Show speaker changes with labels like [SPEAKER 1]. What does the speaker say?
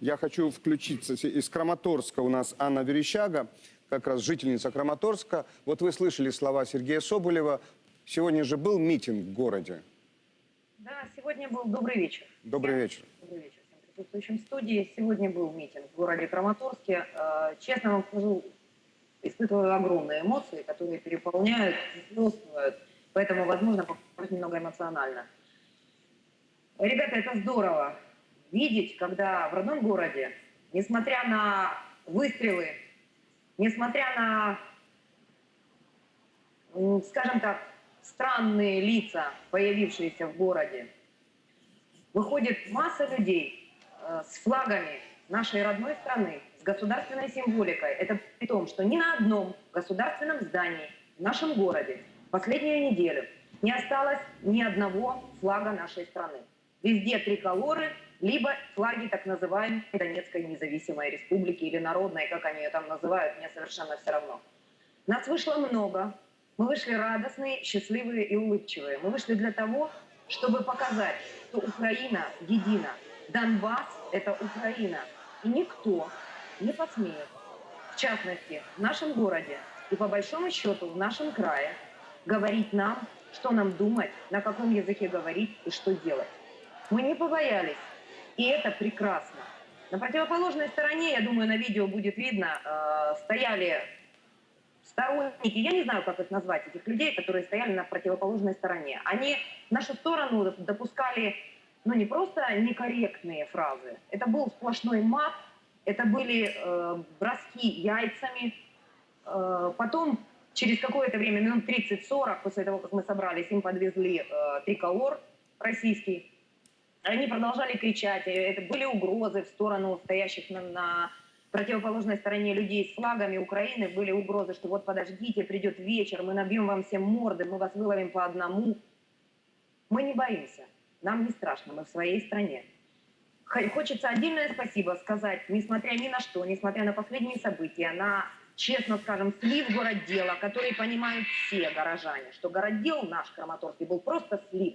[SPEAKER 1] Я хочу включиться. Из Краматорска у нас Анна Верещага, как раз жительница Краматорска. Вот вы слышали слова Сергея Соболева. Сегодня же был митинг в городе.
[SPEAKER 2] Да, сегодня был добрый вечер.
[SPEAKER 1] Добрый вечер.
[SPEAKER 2] Добрый вечер всем присутствующим в студии. Сегодня был митинг в городе Краматорске. Э, Честно вам скажу, испытываю огромные эмоции, которые переполняют, захлестывают. Поэтому, возможно, немного эмоционально. Ребята, это здорово видеть, когда в родном городе, несмотря на выстрелы, несмотря на, скажем так, странные лица, появившиеся в городе, выходит масса людей э, с флагами нашей родной страны, с государственной символикой. Это при том, что ни на одном государственном здании в нашем городе последнюю неделю не осталось ни одного флага нашей страны. Везде триколоры, либо флаги так называемой Донецкой независимой республики или народной, как они ее там называют, мне совершенно все равно. Нас вышло много. Мы вышли радостные, счастливые и улыбчивые. Мы вышли для того, чтобы показать, что Украина едина. Донбасс – это Украина. И никто не посмеет, в частности, в нашем городе и по большому счету в нашем крае, говорить нам, что нам думать, на каком языке говорить и что делать. Мы не побоялись, и это прекрасно. На противоположной стороне, я думаю, на видео будет видно, э, стояли сторонники, я не знаю, как их назвать, этих людей, которые стояли на противоположной стороне. Они в нашу сторону допускали, ну, не просто некорректные фразы, это был сплошной мат, это были э, броски яйцами. Э, потом, через какое-то время, минут 30-40, после того, как мы собрались, им подвезли э, триколор российский. Они продолжали кричать, и это были угрозы в сторону стоящих на, на противоположной стороне людей с флагами Украины, были угрозы, что вот подождите, придет вечер, мы набьем вам все морды, мы вас выловим по одному. Мы не боимся, нам не страшно, мы в своей стране. Хочется отдельное спасибо сказать, несмотря ни на что, несмотря на последние события, на, честно скажем, слив городдела, который понимают все горожане, что городдел наш Краматорский был просто слив.